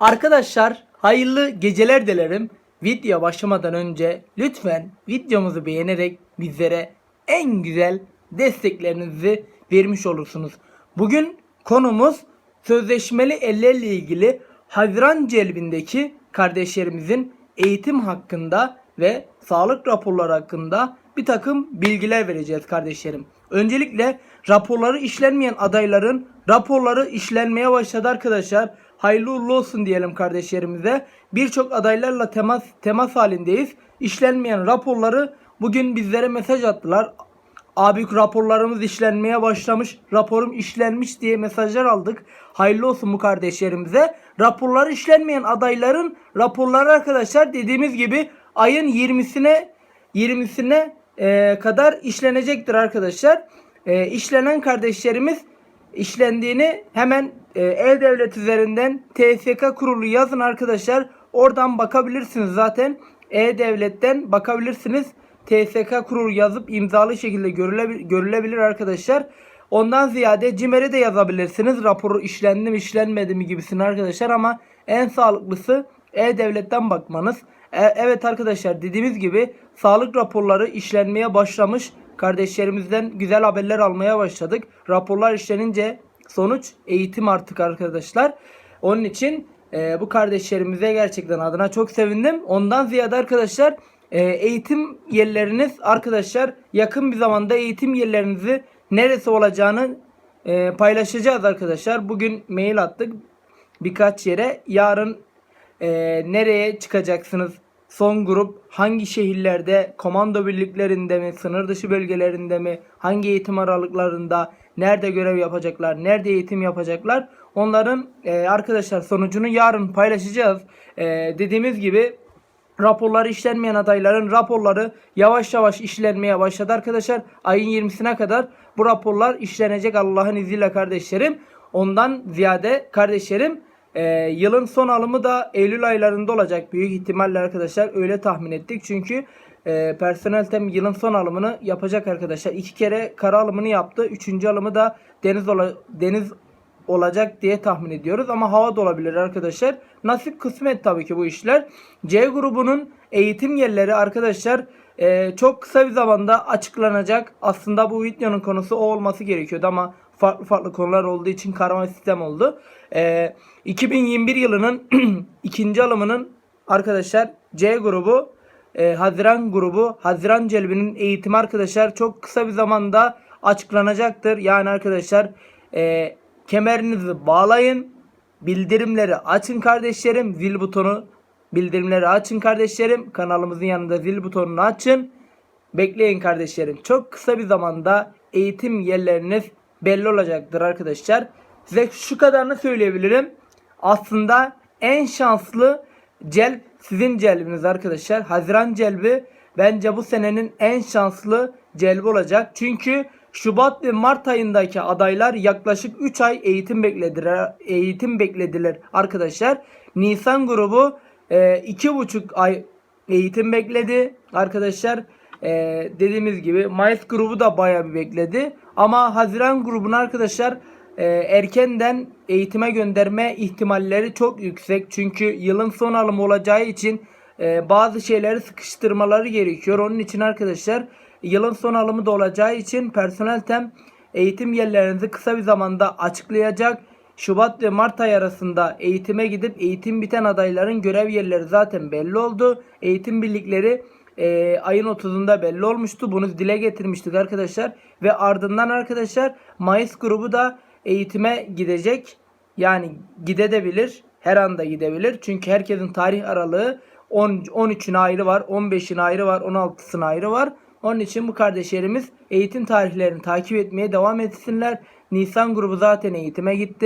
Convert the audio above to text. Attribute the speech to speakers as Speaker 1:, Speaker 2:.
Speaker 1: Arkadaşlar hayırlı geceler dilerim. Video başlamadan önce lütfen videomuzu beğenerek bizlere en güzel desteklerinizi vermiş olursunuz. Bugün konumuz sözleşmeli ellerle ilgili Haziran celbindeki kardeşlerimizin eğitim hakkında ve sağlık raporları hakkında bir takım bilgiler vereceğiz kardeşlerim. Öncelikle raporları işlenmeyen adayların raporları işlenmeye başladı arkadaşlar. Hayırlı uğurlu olsun diyelim kardeşlerimize. Birçok adaylarla temas temas halindeyiz. İşlenmeyen raporları bugün bizlere mesaj attılar. Abi raporlarımız işlenmeye başlamış, raporum işlenmiş diye mesajlar aldık. Hayırlı olsun bu kardeşlerimize. Raporları işlenmeyen adayların raporları arkadaşlar dediğimiz gibi ayın 20'sine 20'sine e, kadar işlenecektir arkadaşlar. E, işlenen kardeşlerimiz işlendiğini hemen E-Devlet üzerinden TSK kurulu yazın arkadaşlar. Oradan bakabilirsiniz zaten. E-Devlet'ten bakabilirsiniz. TSK kurulu yazıp imzalı şekilde görülebilir arkadaşlar. Ondan ziyade CİMER'e de yazabilirsiniz. Raporu işlendi mi işlenmedi mi gibisini arkadaşlar ama en sağlıklısı E-Devlet'ten bakmanız. E, evet arkadaşlar dediğimiz gibi sağlık raporları işlenmeye başlamış. Kardeşlerimizden güzel haberler almaya başladık. Raporlar işlenince sonuç eğitim artık arkadaşlar. Onun için e, bu kardeşlerimize gerçekten adına çok sevindim. Ondan ziyade arkadaşlar e, eğitim yerleriniz arkadaşlar yakın bir zamanda eğitim yerlerinizi neresi olacağını e, paylaşacağız arkadaşlar. Bugün mail attık birkaç yere. Yarın e, nereye çıkacaksınız? Son grup hangi şehirlerde, komando birliklerinde mi, sınır dışı bölgelerinde mi, hangi eğitim aralıklarında, nerede görev yapacaklar, nerede eğitim yapacaklar? Onların e, arkadaşlar sonucunu yarın paylaşacağız. E, dediğimiz gibi raporları işlenmeyen adayların raporları yavaş yavaş işlenmeye başladı arkadaşlar. Ayın 20'sine kadar bu raporlar işlenecek Allah'ın izniyle kardeşlerim. Ondan ziyade kardeşlerim e, yılın son alımı da Eylül aylarında olacak büyük ihtimalle arkadaşlar. Öyle tahmin ettik. Çünkü e, personel tem yılın son alımını yapacak arkadaşlar. İki kere kara alımını yaptı. Üçüncü alımı da deniz ola, deniz olacak diye tahmin ediyoruz. Ama hava da olabilir arkadaşlar. Nasip kısmet tabii ki bu işler. C grubunun eğitim yerleri arkadaşlar e, çok kısa bir zamanda açıklanacak. Aslında bu videonun konusu o olması gerekiyordu ama farklı farklı konular olduğu için karma sistem oldu. E, 2021 yılının ikinci alımının arkadaşlar C grubu e, Haziran grubu Haziran celbinin eğitimi arkadaşlar çok kısa bir zamanda açıklanacaktır. Yani arkadaşlar e, kemerinizi bağlayın. Bildirimleri açın kardeşlerim. Zil butonu bildirimleri açın kardeşlerim. Kanalımızın yanında zil butonunu açın. Bekleyin kardeşlerim. Çok kısa bir zamanda eğitim yerleriniz belli olacaktır arkadaşlar. Size şu kadarını söyleyebilirim. Aslında en şanslı celb sizin celbiniz arkadaşlar. Haziran celbi bence bu senenin en şanslı celbi olacak. Çünkü Şubat ve Mart ayındaki adaylar yaklaşık 3 ay eğitim beklediler. Eğitim beklediler arkadaşlar. Nisan grubu 2,5 ay eğitim bekledi arkadaşlar. E, dediğimiz gibi Mayıs grubu da bayağı bir bekledi. Ama Haziran grubunu arkadaşlar e, erkenden eğitime gönderme ihtimalleri çok yüksek. Çünkü yılın son alımı olacağı için e, bazı şeyleri sıkıştırmaları gerekiyor. Onun için arkadaşlar yılın son alımı da olacağı için personel tem eğitim yerlerinizi kısa bir zamanda açıklayacak. Şubat ve Mart ay arasında eğitime gidip eğitim biten adayların görev yerleri zaten belli oldu. Eğitim birlikleri e, ayın 30'unda belli olmuştu. Bunu dile getirmiştik arkadaşlar. Ve ardından arkadaşlar Mayıs grubu da eğitime gidecek. Yani gidebilir. Her anda gidebilir. Çünkü herkesin tarih aralığı 10, 13'ün ayrı var. 15'in ayrı var. 16'sın ayrı var. Onun için bu kardeşlerimiz eğitim tarihlerini takip etmeye devam etsinler. Nisan grubu zaten eğitime gitti.